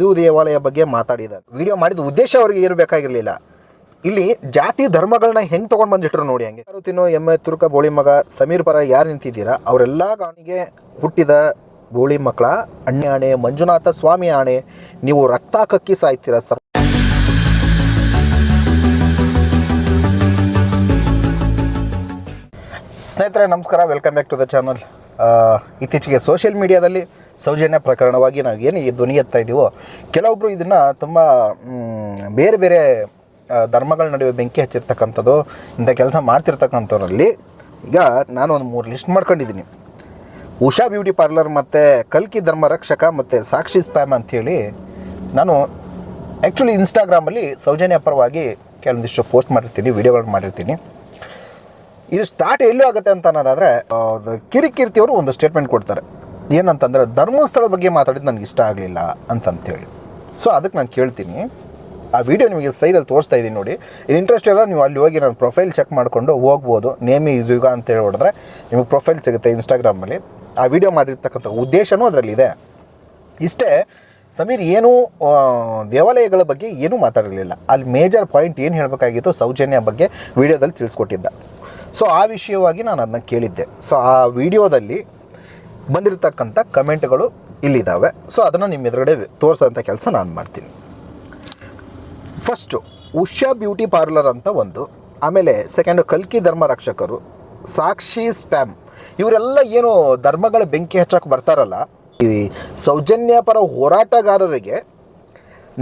ಹಿಂದೂ ದೇವಾಲಯ ಬಗ್ಗೆ ಮಾತಾಡಿದ್ದಾರೆ. ವಿಡಿಯೋ ಮಾಡಿದ ಉದ್ದೇಶ ಅವರಿಗೆ ಇರಬೇಕಾಗಿರಲಿಲ್ಲ ಇಲ್ಲಿ ಜಾತಿ ಧರ್ಮಗಳನ್ನ ಹೆಂಗೆ ತೊಗೊಂಡು ಬಂದಿಟ್ರು ನೋಡಿ ಹಂಗೆ. ತಿನ್ನೋ ಎಮ್ಮೆ, ತುರ್ಕ, ಬೋಳಿ ಮಗ, ಸಮೀರ್ ಪರ ಯಾರು ನಿಂತಿದ್ದೀರಾ? ಅವರೆಲ್ಲ ಗಾಣಿಗೆ ಹುಟ್ಟಿದ ಬೋಳಿ ಮಕ್ಕಳ ಅಣ್ಣೆ, ಆಣೆ, ಮಂಜುನಾಥ ಸ್ವಾಮಿ, ಆಣೆ, ನೀವು ರಕ್ತ ಕಕ್ಕಿ ಸಾಯ್ತೀರಾ ಸರ್? ಸ್ನೇಹಿತರೆ, ನಮಸ್ಕಾರ. Welcome back to the channel ಇತ್ತೀಚೆಗೆ ಸೋಷಿಯಲ್ ಮೀಡಿಯಾದಲ್ಲಿ ಸೌಜನ್ಯ ಪ್ರಕರಣವಾಗಿ ನಾವು ಏನು ಈ ಧ್ವನಿ ಎತ್ತಾ ಇದ್ದೀವೋ ಕೆಲವೊಬ್ಬರು ಇದನ್ನು ತುಂಬ ಬೇರೆ ಬೇರೆ ಧರ್ಮಗಳ ನಡುವೆ ಬೆಂಕಿ ಹಚ್ಚಿರ್ತಕ್ಕಂಥದ್ದು, ಇಂಥ ಕೆಲಸ ಮಾಡ್ತಿರ್ತಕ್ಕಂಥವ್ರಲ್ಲಿ ಈಗ ನಾನು ಒಂದು ಮೂರು ಲಿಸ್ಟ್ ಮಾಡ್ಕೊಂಡಿದ್ದೀನಿ. ಉಷಾ ಬ್ಯೂಟಿ ಪಾರ್ಲರ್ ಮತ್ತು ಕಲ್ಕಿ ಧರ್ಮ ರಕ್ಷಕ ಮತ್ತು ಸಾಕ್ಷಿ ಸ್ಪ್ಯಾಮ್ ಅಂಥೇಳಿ ನಾನು ಆ್ಯಕ್ಚುಲಿ ಇನ್ಸ್ಟಾಗ್ರಾಮಲ್ಲಿ ಸೌಜನ್ಯ ಪರವಾಗಿ ಕೆಲವೊಂದಿಷ್ಟು ಪೋಸ್ಟ್ ಮಾಡಿರ್ತೀನಿ ವೀಡಿಯೋಗಳನ್ನ ಮಾಡಿರ್ತೀನಿ. ಇದು ಸ್ಟಾರ್ಟ್ ಎಲ್ಲೂ ಆಗುತ್ತೆ ಅಂತ ಅನ್ನೋದಾದರೆ ಕಿರಿಕೀರ್ತಿಯವರು ಒಂದು ಸ್ಟೇಟ್ಮೆಂಟ್ ಕೊಡ್ತಾರೆ. ಏನಂತಂದರೆ, ಧರ್ಮಸ್ಥಳದ ಬಗ್ಗೆ ಮಾತಾಡಿದ್ದು ನನಗೆ ಇಷ್ಟ ಆಗಲಿಲ್ಲ ಅಂತಂತೇಳಿ. ಸೊ ಅದಕ್ಕೆ ನಾನು ಕೇಳ್ತೀನಿ. ಆ ವಿಡಿಯೋ ನಿಮಗೆ ಸೈಡಲ್ಲಿ ತೋರಿಸ್ತಾ ಇದ್ದೀನಿ ನೋಡಿ. ಇದು ಇಂಟ್ರೆಸ್ಟ್ ಇಲ್ಲ ನೀವು ಅಲ್ಲಿ ಹೋಗಿ ನಾನು ಪ್ರೊಫೈಲ್ ಚೆಕ್ ಮಾಡಿಕೊಂಡು ಹೋಗ್ಬೋದು. ನೇಮಿ ಯುಗ ಅಂತೇಳಿ ಹೊಡೆದ್ರೆ ನಿಮಗೆ ಪ್ರೊಫೈಲ್ ಸಿಗುತ್ತೆ ಇನ್ಸ್ಟಾಗ್ರಾಮಲ್ಲಿ ಆ ವಿಡಿಯೋ ಮಾಡಿರ್ತಕ್ಕಂಥ ಉದ್ದೇಶವೂ ಅದರಲ್ಲಿದೆ. ಇಷ್ಟೇ, ಸಮೀರ್ ಏನೂ ದೇವಾಲಯಗಳ ಬಗ್ಗೆ ಏನೂ ಮಾತಾಡಲಿಲ್ಲ ಅಲ್ಲಿ ಮೇಜರ್ ಪಾಯಿಂಟ್ ಏನು ಹೇಳಬೇಕಾಗಿತ್ತು, ಸೌಜನ್ಯ ಬಗ್ಗೆ ವಿಡಿಯೋದಲ್ಲಿ ತಿಳಿಸ್ಕೊಟ್ಟಿದ್ದ. ಸೊ ಆ ವಿಷಯವಾಗಿ ನಾನು ಅದನ್ನ ಕೇಳಿದ್ದೆ. ಸೊ ಆ ವಿಡಿಯೋದಲ್ಲಿ ಬಂದಿರತಕ್ಕಂಥ ಕಮೆಂಟ್ಗಳು ಇಲ್ಲಿದ್ದಾವೆ ಸೊ ಅದನ್ನು ನಿಮ್ಮ ಎದುರುಗಡೆ ತೋರಿಸೋಂಥ ಕೆಲಸ ನಾನು ಮಾಡ್ತೀನಿ. ಫಸ್ಟು ಉಷಾ ಬ್ಯೂಟಿ ಪಾರ್ಲರ್ ಅಂತ ಒಂದು, ಆಮೇಲೆ ಸೆಕೆಂಡು ಕಲ್ಕಿ ಧರ್ಮ ರಕ್ಷಕರು, ಸಾಕ್ಷಿ ಸ್ಪ್ಯಾಮ್, ಇವರೆಲ್ಲ ಏನು ಧರ್ಮಗಳ ಬೆಂಕಿ ಹಚ್ಚಕ್ಕೆ ಬರ್ತಾರಲ್ಲ, ಈ ಸೌಜನ್ಯ ಪರ ಹೋರಾಟಗಾರರಿಗೆ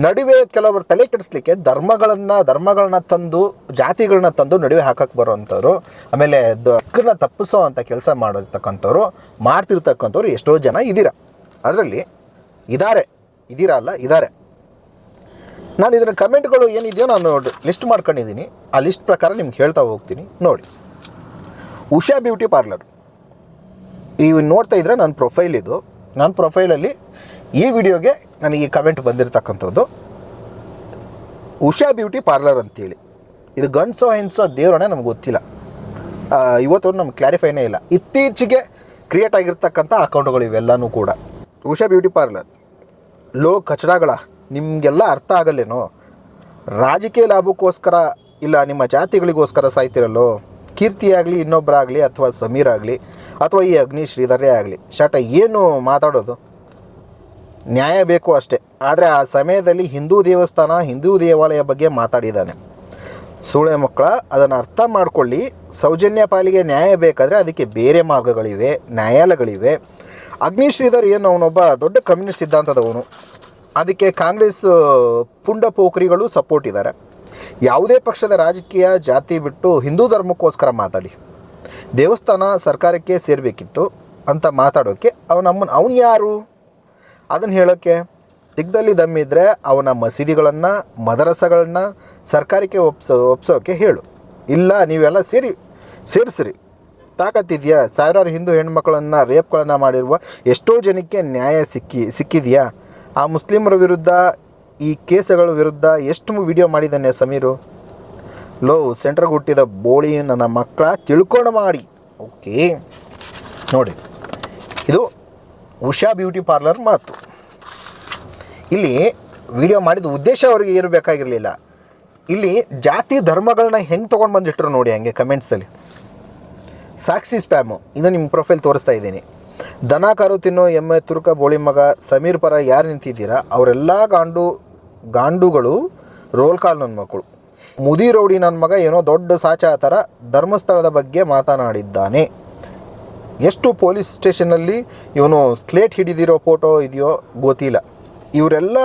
ನಡುವೆ ಕೆಲವರು ತಲೆ ಕೆಡಿಸ್ಲಿಕ್ಕೆ ಧರ್ಮಗಳನ್ನು, ಧರ್ಮಗಳನ್ನ ತಂದು, ಜಾತಿಗಳನ್ನ ತಂದು ನಡುವೆ ಹಾಕಕ್ಕೆ ಬರೋವಂಥವ್ರು. ಆಮೇಲೆ ದಕ್ಕನ್ನ ತಪ್ಪಿಸೋ ಅಂತ ಕೆಲಸ ಮಾಡಿರ್ತಕ್ಕಂಥವ್ರು, ಮಾಡ್ತಿರ್ತಕ್ಕಂಥವ್ರು ಎಷ್ಟೋ ಜನ ಇದ್ದೀರ. ಅದರಲ್ಲಿ ಇದ್ದಾರೆ ಇದ್ದೀರಾ ಅಲ್ಲ ಇದ್ದಾರೆ ನಾನು ಇದನ್ನ ಕಮೆಂಟ್ಗಳು ಏನಿದೆಯೋ ನಾನು ಲಿಸ್ಟ್ ಮಾಡ್ಕೊಂಡಿದ್ದೀನಿ. ಆ ಲಿಸ್ಟ್ ಪ್ರಕಾರ ನಿಮ್ಗೆ ಹೇಳ್ತಾ ಹೋಗ್ತೀನಿ. ನೋಡಿ. Usha beauty parlour. ಇವು ನೋಡ್ತಾ ಇದ್ರೆ ನನ್ನ ಪ್ರೊಫೈಲ್ ಇದು. ನನ್ನ ಪ್ರೊಫೈಲಲ್ಲಿ ಈ ವಿಡಿಯೋಗೆ ನನಗೆ ಈ ಕಮೆಂಟ್ ಬಂದಿರತಕ್ಕಂಥದ್ದು. ಉಷಾ ಬ್ಯೂಟಿ ಪಾರ್ಲರ್ ಅಂತೇಳಿ. ಇದು ಗಂಡ್ಸೋ ಹೆಣ್ಸೋ ದೇವರಣೆ ನಮ್ಗೆ ಗೊತ್ತಿಲ್ಲ. ಇವತ್ತು ನಮ್ಗೆ ಕ್ಲಾರಿಫೈನೇ ಇಲ್ಲ. ಇತ್ತೀಚೆಗೆ ಕ್ರಿಯೇಟ್ ಆಗಿರ್ತಕ್ಕಂಥ ಅಕೌಂಟ್ಗಳು ಇವೆಲ್ಲನೂ ಕೂಡ. Usha beauty parlour. ಲೋ ಕಚಡಗಳ, ನಿಮಗೆಲ್ಲ ಅರ್ಥ ಆಗಲ್ಲೇನೋ? ರಾಜಕೀಯ ಲಾಭಕ್ಕೋಸ್ಕರ ಇಲ್ಲ, ನಿಮ್ಮ ಜಾತಿಗಳಿಗೋಸ್ಕರ ಸಾಯ್ತಿರಲ್ಲೋ? ಕೀರ್ತಿ ಆಗಲಿ ಇನ್ನೊಬ್ಬರಾಗಲಿ ಅಥವಾ ಸಮೀರ್ ಆಗಲಿ, ಅಥವಾ ಈ ಅಗ್ನಿ ಶ್ರೀಧರೇ ಆಗಲಿ. ಶಟ, ಏನು ಮಾತಾಡೋದು? ನ್ಯಾಯ ಬೇಕು ಅಷ್ಟೇ. ಆದರೆ ಆ ಸಮಯದಲ್ಲಿ ಹಿಂದೂ ದೇವಸ್ಥಾನ, ಹಿಂದೂ ದೇವಾಲಯ ಬಗ್ಗೆ ಮಾತಾಡಿದ್ದಾನೆ. ಸೂಳೆ ಮಕ್ಕಳ, ಅದನ್ನು ಅರ್ಥ ಮಾಡಿಕೊಳ್ಳಿ. ಸೌಜನ್ಯ ಪಾಲಿಗೆ ನ್ಯಾಯ ಬೇಕಾದರೆ ಅದಕ್ಕೆ ಬೇರೆ ಮಾರ್ಗಗಳಿವೆ, ನ್ಯಾಯಾಲಯಗಳಿವೆ. ಅಗ್ನಿ ಶ್ರೀಧರ್ ಏನು, ಅವನೊಬ್ಬ ದೊಡ್ಡ ಕಮ್ಯುನಿಸ್ಟ್ ಸಿದ್ಧಾಂತದವನು. ಅದಕ್ಕೆ ಕಾಂಗ್ರೆಸ್ ಪುಂಡ ಪೋಖರಿಗಳು ಸಪೋರ್ಟ್ ಇದ್ದಾರೆ ಯಾವುದೇ ಪಕ್ಷದ ರಾಜಕೀಯ ಜಾತಿ ಬಿಟ್ಟು ಹಿಂದೂ ಧರ್ಮಕ್ಕೋಸ್ಕರ ಮಾತಾಡಿ. ದೇವಸ್ಥಾನ ಸರ್ಕಾರಕ್ಕೆ ಸೇರಬೇಕಿತ್ತು ಅಂತ ಮಾತಾಡೋಕ್ಕೆ ಅವನಮ್ಮನ ಅವನು ಯಾರು? ಅದನ್ನು ಹೇಳೋಕ್ಕೆ ದಿಗ್ದಲ್ಲಿ ದಮ್ಮಿದ್ರೆ ಅವನ ಮಸೀದಿಗಳನ್ನು, ಮದರಸಗಳನ್ನ ಸರ್ಕಾರಕ್ಕೆ ಒಪ್ಸೋ ಒಪ್ಸೋಕ್ಕೆ ಹೇಳು. ಇಲ್ಲ, ನೀವೆಲ್ಲ ಸೇರಿ, ಸೇರಿಸ್ರಿ. ತಾಕತ್ತಿದೆಯಾ? ಸಾವಿರಾರು ಹಿಂದೂ ಹೆಣ್ಮಕ್ಳನ್ನು, ರೇಪ್ಗಳನ್ನು ಮಾಡಿರುವ ಎಷ್ಟೋ ಜನಕ್ಕೆ ನ್ಯಾಯ ಸಿಕ್ಕಿ, ಸಿಕ್ಕಿದೆಯಾ? ಆ ಮುಸ್ಲಿಮರ ವಿರುದ್ಧ, ಈ ಕೇಸುಗಳ ವಿರುದ್ಧ ಎಷ್ಟು ವಿಡಿಯೋ ಮಾಡಿದ್ದಾನೆ ಸಮೀರು? ಲೋ ಸೆಂಟ್ರಗೆ ಹುಟ್ಟಿದ ಬೋಳಿ ನನ್ನ ಮಕ್ಕಳ ತಿಳ್ಕೊಂಡು ಮಾಡಿ. ಓಕೆ. ನೋಡಿ, ಇದು ಉಷಾ ಬ್ಯೂಟಿ ಪಾರ್ಲರ್ ಮಾತು. ಇಲ್ಲಿ ವಿಡಿಯೋ ಮಾಡಿದ ಉದ್ದೇಶ ಅವರಿಗೆ ಇರಬೇಕಾಗಿರಲಿಲ್ಲ ಇಲ್ಲಿ ಜಾತಿ ಧರ್ಮಗಳನ್ನ ಹೆಂಗೆ ತೊಗೊಂಡು ಬಂದಿಟ್ರು ನೋಡಿ ಹಂಗೆ ಕಮೆಂಟ್ಸಲ್ಲಿ ಸಾಕ್ಷಿ ಸ್ಪ್ಯಾಮು ಇನ್ನು ನಿಮ್ಮ ಪ್ರೊಫೈಲ್ ತೋರಿಸ್ತಾ ಇದ್ದೀನಿ. ದನ ಕರು ತಿನ್ನೋ, ಎಮ್ಮೆ ತುರ್ಕ, ಬೋಳಿ ಮಗ, ಸಮೀರ್ ಪರ ಯಾರು ನಿಂತಿದ್ದೀರಾ? ಅವರೆಲ್ಲ ಗಾಂಡು, ಗಾಂಡುಗಳು ರೋಲ್ ಕಾಲ್ ನನ್ನ ಮಕ್ಕಳು. ಮುದಿ ರೌಡಿ ನನ್ನ ಮಗ ಏನೋ ದೊಡ್ಡ ಸಾಚ ಆ ಥರ ಧರ್ಮಸ್ಥಳದ ಬಗ್ಗೆ ಮಾತನಾಡಿದ್ದಾನೆ. ಎಷ್ಟು ಪೊಲೀಸ್ ಸ್ಟೇಷನಲ್ಲಿ ಇವನು ಸ್ಲೇಟ್ ಹಿಡಿದಿರೋ ಫೋಟೋ ಇದೆಯೋ ಗೊತ್ತಿಲ್ಲ. ಇವರೆಲ್ಲ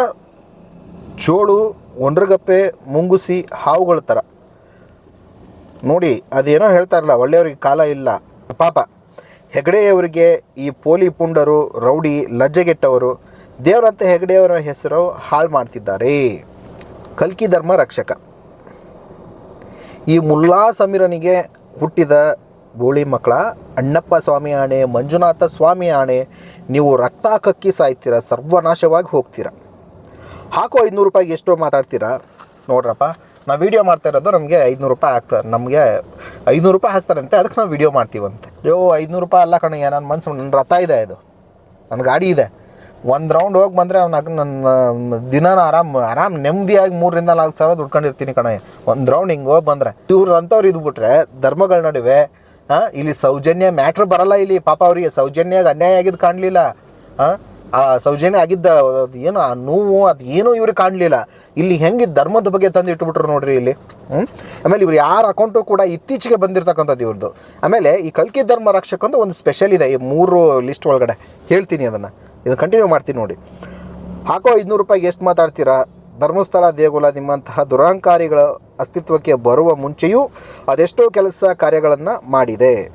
ಚೋಳು, ಒಂಡ್ರಗಪ್ಪೆ, ಮುಂಗುಸಿ, ಹಾವುಗಳ ಥರ. ನೋಡಿ, ಅದೇನೋ ಹೇಳ್ತಾರಲ್ಲ, ಒಳ್ಳೆಯವ್ರಿಗೆ ಕಾಲ ಇಲ್ಲ. ಪಾಪ. ಹೆಗಡೆಯವರಿಗೆ ಈ ಪೋಲಿ ಪುಂಡರು, ರೌಡಿ, ಲಜ್ಜೆಗೆಟ್ಟವರು, ದೇವರಂತ ಹೆಗಡೆಯವರ ಹೆಸರು ಹಾಳು ಮಾಡ್ತಿದ್ದಾರೆ. ಕಲ್ಕಿ ಧರ್ಮ ರಕ್ಷಕ. ಈ ಮುಲ್ಲಾ ಸಮೀರನಿಗೆ ಹುಟ್ಟಿದ ಬೋಳಿ ಮಕ್ಕಳ, ಅಣ್ಣಪ್ಪ ಸ್ವಾಮಿ ಆಣೆ, ಮಂಜುನಾಥ ಸ್ವಾಮಿ ಆಣೆ, ನೀವು ರಕ್ತ ಕಕ್ಕಿ ಸಾಯ್ತೀರ, ಸರ್ವನಾಶವಾಗಿ ಹೋಗ್ತೀರ? ಹಾಕೋ ಐದುನೂರು ರೂಪಾಯಿಗೆ ಎಷ್ಟೋ ಮಾತಾಡ್ತೀರಾ? ನೋಡ್ರಪ್ಪ, ನಾವು ವೀಡಿಯೋ ಮಾಡ್ತಾ ಇರೋದು ನಮಗೆ ಐದುನೂರು ರೂಪಾಯಿ ಹಾಕ್ತಾರೆ ನಮಗೆ ಐದುನೂರು ರೂಪಾಯಿ ಹಾಕ್ತಾರಂತೆ ಅದಕ್ಕೆ ನಾವು ವೀಡಿಯೋ ಮಾಡ್ತೀವಂತೆ ಯೋ, ಐದುನೂರು ರೂಪಾಯಿ ಅಲ್ಲ ಕಣಯ್ಯ ನನ್ನ ಮನಸ್ಸು ನನ್ನ ರಥ ಇದೆ ಇದು. ನನ್ನ ಗಾಡಿ ಇದೆ. ಒಂದು ರೌಂಡ್ ಹೋಗಿ ಬಂದರೆ ಅವ್ನಾಗ ನನ್ನ ದಿನಾನ ಆರಾಮ್ ಆರಾಮ್ ನೆಮ್ಮದಿಯಾಗಿ ಮೂರರಿಂದ ನಾಲ್ಕು ಸಾವಿರ ದುಡ್ಕೊಂಡಿರ್ತೀನಿ ಕಣ ಒಂದು ರೌಂಡ್ ಹಿಂಗೆ ಹೋಗಿ ಬಂದರೆ, ಇವ್ರು ಅಂಥವ್ರು ಇದ್ಬಿಟ್ರೆ, ಧರ್ಮಗಳ ನಡುವೆ ಹಾಂ? ಇಲ್ಲಿ ಸೌಜನ್ಯ ಮ್ಯಾಟ್ರ್ ಬರಲ್ಲ ಇಲ್ಲಿ. ಪಾಪ ಅವರಿಗೆ ಸೌಜನ್ಯ ಅನ್ಯಾಯ ಆಗಿದ್ದು ಕಾಣಲಿಲ್ಲ. ಆ ಸೌಜನ್ಯ ಆಗಿದ್ದ ಅದು ಏನು, ಆ ನೋವು, ಅದು ಏನೂ ಇವ್ರಿಗೆ ಕಾಣಲಿಲ್ಲ. ಇಲ್ಲಿ ಹೆಂಗೆ ಧರ್ಮದ ಬಗ್ಗೆ ತಂದು ಇಟ್ಬಿಟ್ರು ನೋಡ್ರಿ ಇಲ್ಲಿ. ಹ್ಞೂ ಆಮೇಲೆ ಇವ್ರು ಯಾರ ಅಕೌಂಟು ಕೂಡ ಇತ್ತೀಚೆಗೆ ಬಂದಿರತಕ್ಕಂಥದ್ದು ಇವ್ರದ್ದು ಆಮೇಲೆ ಈ ಕಲ್ಕಿ ಧರ್ಮ ರಕ್ಷಕ ಅಂತ ಒಂದು ಸ್ಪೆಷಲ್ ಇದೆ. ಈ ಮೂರು ಲಿಸ್ಟ್ ಒಳಗಡೆ ಹೇಳ್ತೀನಿ ಅದನ್ನು. ಇದನ್ನು ಕಂಟಿನ್ಯೂ ಮಾಡ್ತೀನಿ ನೋಡಿ. ಹಾಕೋ ಐದುನೂರು ರೂಪಾಯಿಗೆ ಎಷ್ಟು ಮಾತಾಡ್ತೀರಾ? ಧರ್ಮಸ್ಥಳ, ದೇಗುಲ ನಿಮ್ಮಂತಹ ದುರಹಂಕಾರಿಗಳ ಅಸ್ತಿತ್ವಕ್ಕೆ ಬರುವ ಮುಂಚೆಯೂ ಅದೆಷ್ಟೋ ಕೆಲಸ ಕಾರ್ಯಗಳನ್ನು ಮಾಡಿದೆ.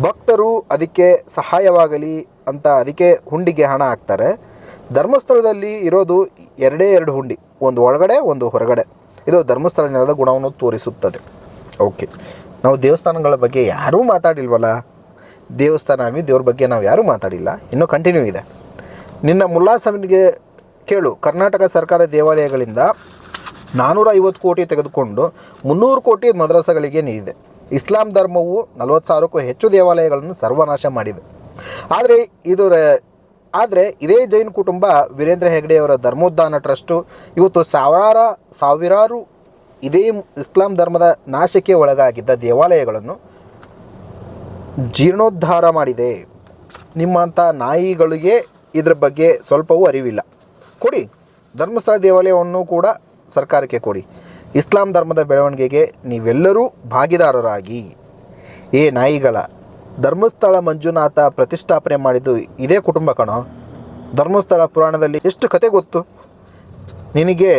ಭಕ್ತರು ಅದಕ್ಕೆ ಸಹಾಯವಾಗಲಿ ಅಂತ ಅದಕ್ಕೆ ಹುಂಡಿಗೆ ಹಣ ಹಾಕ್ತಾರೆ. ಧರ್ಮಸ್ಥಳದಲ್ಲಿ ಇರೋದು ಎರಡೇ ಎರಡು ಹುಂಡಿ, ಒಂದು ಒಳಗಡೆ, ಒಂದು ಹೊರಗಡೆ. ಇದು ಧರ್ಮಸ್ಥಳ ನೆಲದ ಗುಣವನ್ನು ತೋರಿಸುತ್ತದೆ. ಓಕೆ. ನಾವು ದೇವಸ್ಥಾನಗಳ ಬಗ್ಗೆ ಯಾರೂ ಮಾತಾಡಿಲ್ವಲ್ಲ? ದೇವಸ್ಥಾನ ಆಗಿ ದೇವ್ರ ಬಗ್ಗೆ ನಾವು ಯಾರೂ ಮಾತಾಡಿಲ್ಲ. ಇನ್ನೂ ಕಂಟಿನ್ಯೂ ಇದೆ. ನಿನ್ನ ಮುಲ್ಲಾ ಸಾಹೇಬ್ನಿಗೆ ಕೇಳು. ಕರ್ನಾಟಕ ಸರ್ಕಾರ ದೇವಾಲಯಗಳಿಂದ ನಾನ್ನೂರ ಐವತ್ತು ಕೋಟಿ ತೆಗೆದುಕೊಂಡು ಮುನ್ನೂರು ಕೋಟಿ ಮದ್ರಸಗಳಿಗೆ ನೀಡಿದೆ. ಇಸ್ಲಾಂ ಧರ್ಮವು ನಲವತ್ತು ಸಾವಿರಕ್ಕೂ ಹೆಚ್ಚು ದೇವಾಲಯಗಳನ್ನು ಸರ್ವನಾಶ ಮಾಡಿದೆ. ಆದರೆ ಇದು ಆದರೆ ಇದೇ ಜೈನ್ ಕುಟುಂಬ ವೀರೇಂದ್ರ ಹೆಗ್ಡೆಯವರ ಧರ್ಮೋದ್ಧಾನ ಟ್ರಸ್ಟು ಇವತ್ತು ಸಾವಿರಾರ, ಸಾವಿರಾರು ಇದೇ ಇಸ್ಲಾಂ ಧರ್ಮದ ನಾಶಕ್ಕೆ ಒಳಗಾಗಿದ್ದ ದೇವಾಲಯಗಳನ್ನು ಜೀರ್ಣೋದ್ಧಾರ ಮಾಡಿದೆ. ನಿಮ್ಮಂಥ ನಾಯಿಗಳಿಗೆ ಇದ್ರ ಬಗ್ಗೆ ಸ್ವಲ್ಪವೂ ಅರಿವಿಲ್ಲ. ಕೊಡಿ. ಧರ್ಮಸ್ಥಳ ದೇವಾಲಯವನ್ನು ಕೂಡ ಸರ್ಕಾರಕ್ಕೆ ಕೊಡಿ. ಇಸ್ಲಾಂ ಧರ್ಮದ ಬೆಳವಣಿಗೆಗೆ ನೀವೆಲ್ಲರೂ ಭಾಗಿದಾರರಾಗಿ. ಏ ನಾಯಿಗಳ, ಧರ್ಮಸ್ಥಳ ಮಂಜುನಾಥ ಪ್ರತಿಷ್ಠಾಪನೆ ಮಾಡಿದ್ದು ಇದೇ ಕುಟುಂಬ ಕಣೋ. ಧರ್ಮಸ್ಥಳ ಪುರಾಣದಲ್ಲಿ ಎಷ್ಟು ಕತೆ ಗೊತ್ತು? ನಿನಗೆ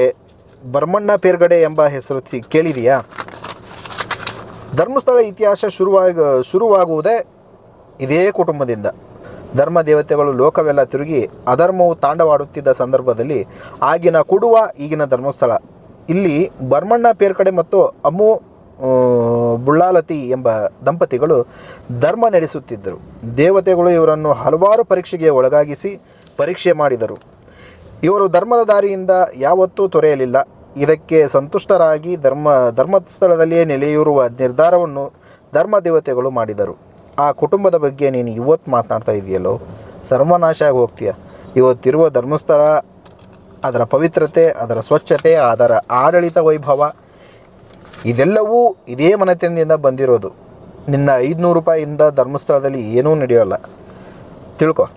ಬರ್ಮಣ್ಣ ಪೇರ್ಗಡೆ ಎಂಬ ಹೆಸರು ಕೇಳಿದೆಯಾ? ಧರ್ಮಸ್ಥಳ ಇತಿಹಾಸ ಶುರುವಾಗ, ಶುರುವಾಗುವುದೇ ಇದೇ ಕುಟುಂಬದಿಂದ. ಧರ್ಮ ದೇವತೆಗಳು ಲೋಕವೆಲ್ಲ ತಿರುಗಿ ಅಧರ್ಮವು ತಾಂಡವಾಡುತ್ತಿದ್ದ ಸಂದರ್ಭದಲ್ಲಿ ಆಗಿನ ಕುಡುವ ಈಗಿನ ಧರ್ಮಸ್ಥಳ. ಇಲ್ಲಿ ಬರ್ಮಣ್ಣ ಪೇರ್ಕಡೆ ಮತ್ತು ಅಮ್ಮು ಬುಳ್ಳಾಲತಿ ಎಂಬ ದಂಪತಿಗಳು ಧರ್ಮ ನಡೆಸುತ್ತಿದ್ದರು. ದೇವತೆಗಳು ಇವರನ್ನು ಹಲವಾರು ಪರೀಕ್ಷೆಗೆ ಒಳಗಾಗಿಸಿ ಪರೀಕ್ಷೆ ಮಾಡಿದರು. ಇವರು ಧರ್ಮದ ದಾರಿಯಿಂದ ಯಾವತ್ತೂ ತೊರೆಯಲಿಲ್ಲ. ಇದಕ್ಕೆ ಸಂತುಷ್ಟರಾಗಿ ಧರ್ಮ, ಧರ್ಮಸ್ಥಳದಲ್ಲಿಯೇ ನೆಲೆಯೂರುವ ನಿರ್ಧಾರವನ್ನು ಧರ್ಮ ದೇವತೆಗಳು ಮಾಡಿದರು. ಆ ಕುಟುಂಬದ ಬಗ್ಗೆ ನೀನು ಇವತ್ತು ಮಾತನಾಡ್ತಾ ಇದೆಯಲ್ಲೋ? ಸರ್ವನಾಶ ಆಗಿ ಹೋಗ್ತೀಯ. ಇವತ್ತಿರುವ ಧರ್ಮಸ್ಥಳ, ಅದರ ಪವಿತ್ರತೆ, ಅದರ ಸ್ವಚ್ಛತೆ, ಅದರ ಆಡಳಿತ ವೈಭವ, ಇದೆಲ್ಲವೂ ಇದೇ ಮನೆತನದಿಂದ ಬಂದಿರೋದು. ನಿನ್ನ ಐದುನೂರು ರೂಪಾಯಿಯಿಂದ ಧರ್ಮಸ್ಥಳದಲ್ಲಿ ಏನೂ ನಡೆಯೋಲ್ಲ. ತಿಳ್ಕೊ.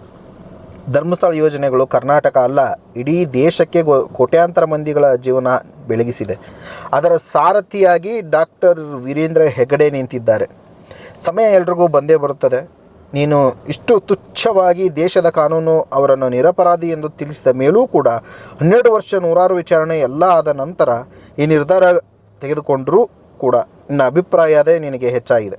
ಧರ್ಮಸ್ಥಳ ಯೋಜನೆಗಳು ಕರ್ನಾಟಕ ಅಲ್ಲ, ಇಡೀ ದೇಶಕ್ಕೆ ಗೋ, ಕೋಟ್ಯಾಂತರ ಮಂದಿಗಳ ಜೀವನ ಬೆಳಗಿಸಿದೆ. ಅದರ ಸಾರಥಿಯಾಗಿ ಡಾಕ್ಟರ್ ವೀರೇಂದ್ರ ಹೆಗಡೆ ನಿಂತಿದ್ದಾರೆ. ಸಮಯ ಎಲ್ರಿಗೂ ಬಂದೇ ಬರುತ್ತದೆ. ನೀನು ಇಷ್ಟು ತುಚ್ಛವಾಗಿ ದೇಶದ ಕಾನೂನು ಅವರನ್ನು ನಿರಪರಾಧಿ ಎಂದು ತಿಳಿಸಿದ ಮೇಲೂ ಕೂಡ ಹನ್ನೆರಡು ವರ್ಷ ನೂರಾರು ವಿಚಾರಣೆ ಎಲ್ಲ ಆದ ನಂತರ ಈ ನಿರ್ಧಾರ ತೆಗೆದುಕೊಂಡರೂ ಕೂಡ ನಿನ್ನ ಅಭಿಪ್ರಾಯ ಅದೇ ನಿನಗೆ ಹೆಚ್ಚಾಗಿದೆ.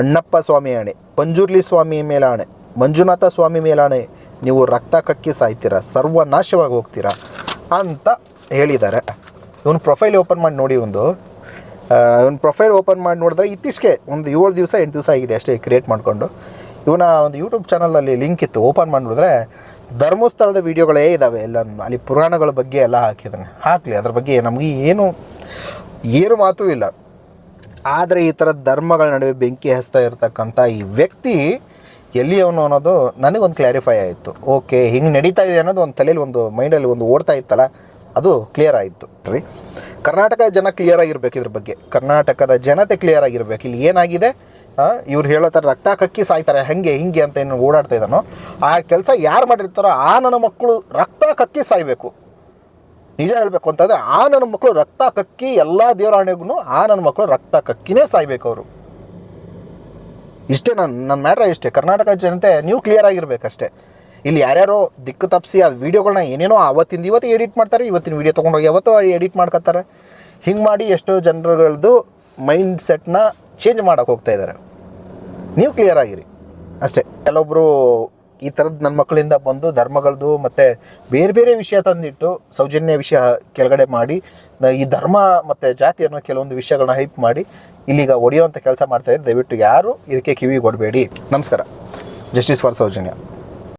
ಅಣ್ಣಪ್ಪ ಸ್ವಾಮಿ ಆಣೆ, ಪಂಜುರ್ಲಿ ಸ್ವಾಮಿ ಮೇಲಾಣೆ ಮಂಜುನಾಥ ಸ್ವಾಮಿ ಮೇಲಾಣೆ ನೀವು ರಕ್ತ ಕಕ್ಕಿ ಸಾಯ್ತೀರಾ, ಸರ್ವನಾಶವಾಗಿ ಹೋಗ್ತೀರಾ ಅಂತ ಹೇಳಿದ್ದಾರೆ. ಇವನು ಪ್ರೊಫೈಲ್ ಓಪನ್ ಮಾಡಿ ನೋಡಿ ಒಂದು. ಇವನ ಪ್ರೊಫೈಲ್ ಓಪನ್ ಮಾಡಿ ನೋಡಿದ್ರೆ ಇತ್ತೀಚೆಗೆ ಒಂದು ಏಳು ದಿವಸ, ಎಂಟು ದಿವಸ ಆಗಿದೆ ಅಷ್ಟೇ ಕ್ರಿಯೇಟ್ ಮಾಡಿಕೊಂಡು. ಇವನ ಒಂದು ಯೂಟ್ಯೂಬ್ ಚಾನಲಲ್ಲಿ ಲಿಂಕ್ ಇತ್ತು, ಓಪನ್ ಮಾಡಿ ನೋಡಿದ್ರೆ ಧರ್ಮಸ್ಥಳದ ವೀಡಿಯೋಗಳೇ ಇದ್ದಾವೆ ಎಲ್ಲ ಅಲ್ಲಿ ಪುರಾಣಗಳ ಬಗ್ಗೆ ಎಲ್ಲ ಹಾಕಿದ್ದಾನೆ ಹಾಕಲಿ, ಅದ್ರ ಬಗ್ಗೆ ನಮಗೆ ಏನು ಏನು ಮಾತೂ ಇಲ್ಲ. ಆದರೆ ಈ ಥರ ಧರ್ಮಗಳ ನಡುವೆ ಬೆಂಕಿ ಹಚ್ತಾ ಇರತಕ್ಕಂಥ ಈ ವ್ಯಕ್ತಿ ಎಲ್ಲಿಯವನು ಅನ್ನೋದು ನನಗೊಂದು ಕ್ಲಾರಿಫೈ ಆಯಿತು. ಓಕೆ ಹಿಂಗೆ ನಡೀತಾ ಇದೆ ಅನ್ನೋದು ಒಂದು ತಲೆಯಲ್ಲಿ ಒಂದು ಮೈಂಡಲ್ಲಿ ಒಂದು ಓಡ್ತಾ ಇತ್ತಲ್ಲ, ಅದು ಕ್ಲಿಯರ್ ಆಯಿತು. ರೀ? ಕರ್ನಾಟಕ ಜನ ಕ್ಲಿಯರ್ ಆಗಿರ್ಬೇಕು ಇದ್ರ ಬಗ್ಗೆ. ಕರ್ನಾಟಕದ ಜನತೆ ಕ್ಲಿಯರ್ ಆಗಿರ್ಬೇಕು. ಇಲ್ಲಿ ಏನಾಗಿದೆ? ಇವ್ರು ಹೇಳೋ ಥರ ರಕ್ತ ಕಕ್ಕಿ ಸಾಯ್ತಾರೆ, ಹಂಗೆ ಹಿಂಗೆ ಅಂತ ಏನು ಓಡಾಡ್ತಾ ಇದ್ದಾನೋ. ಆ ಕೆಲಸ ಯಾರು ಮಾಡಿರ್ತಾರೋ ಆ ನನ್ನ ಮಕ್ಕಳು ರಕ್ತ ಕಕ್ಕಿ ಸಾಯ್ಬೇಕು. ನಿಜ ಹೇಳಬೇಕು ಅಂತಂದರೆ ಆ ನನ್ನ ಮಕ್ಕಳು ರಕ್ತ ಕಕ್ಕಿ ಎಲ್ಲ ದೇವರಾಣೆಗೂ ಆ ನನ್ನ ಮಕ್ಕಳು ರಕ್ತ ಕಕ್ಕಿನೇ ಸಾಯ್ಬೇಕು ಅವರು. ಇಷ್ಟೇ ನನ್ನ ನನ್ನ ಮ್ಯಾಟ್ರ ಇಷ್ಟೇ. ಕರ್ನಾಟಕ ಜನತೆ ನೀವು ಕ್ಲಿಯರ್ ಆಗಿರ್ಬೇಕಷ್ಟೇ. ಇಲ್ಲಿ ಯಾರ್ಯಾರೋ ದಿಕ್ಕು ತಪ್ಪಿಸಿ ಆ ವೀಡಿಯೋಗಳನ್ನ ಏನೇನೋ ಅವತ್ತಿಂದ ಇವತ್ತು ಎಡಿಟ್ ಮಾಡ್ತಾರೆ, ಇವತ್ತಿನ ವೀಡಿಯೋ ತೊಗೊಂಡೋಗಿ ಯಾವತ್ತೋ ಎಡಿಟ್ ಮಾಡ್ಕೊತಾರೆ ಹಿಂಗೆ ಮಾಡಿ ಎಷ್ಟೋ ಜನರುಗಳದ್ದು ಮೈಂಡ್ ಸೆಟ್ನ ಚೇಂಜ್ ಮಾಡೋಕೆ ಹೋಗ್ತಾ ಇದ್ದಾರೆ ನೀವು ಕ್ಲಿಯರ್ ಆಗಿರಿ. ಅಷ್ಟೇ ಕೆಲವೊಬ್ಬರು ಈ ಥರದ್ದು ನನ್ನ ಮಕ್ಕಳಿಂದ ಬಂದು ಧರ್ಮಗಳದ್ದು ಮತ್ತು ಬೇರೆ ಬೇರೆ ವಿಷಯ ತಂದಿಟ್ಟು ಸೌಜನ್ಯ ವಿಷಯ ಕೆಳಗಡೆ ಮಾಡಿ ಈ ಧರ್ಮ ಮತ್ತು ಜಾತಿ ಅನ್ನೋ ಕೆಲವೊಂದು ವಿಷಯಗಳನ್ನ ಹೈಪ್ ಮಾಡಿ, ಇಲ್ಲಿಗ ಒಡೆಯುವಂಥ ಕೆಲಸ ಮಾಡ್ತಾಯಿದ್ದಾರೆ ದಯವಿಟ್ಟು ಯಾರು ಇದಕ್ಕೆ ಕಿವಿ ಕೊಡಬೇಡಿ ನಮಸ್ಕಾರ. Justice for Soujanya.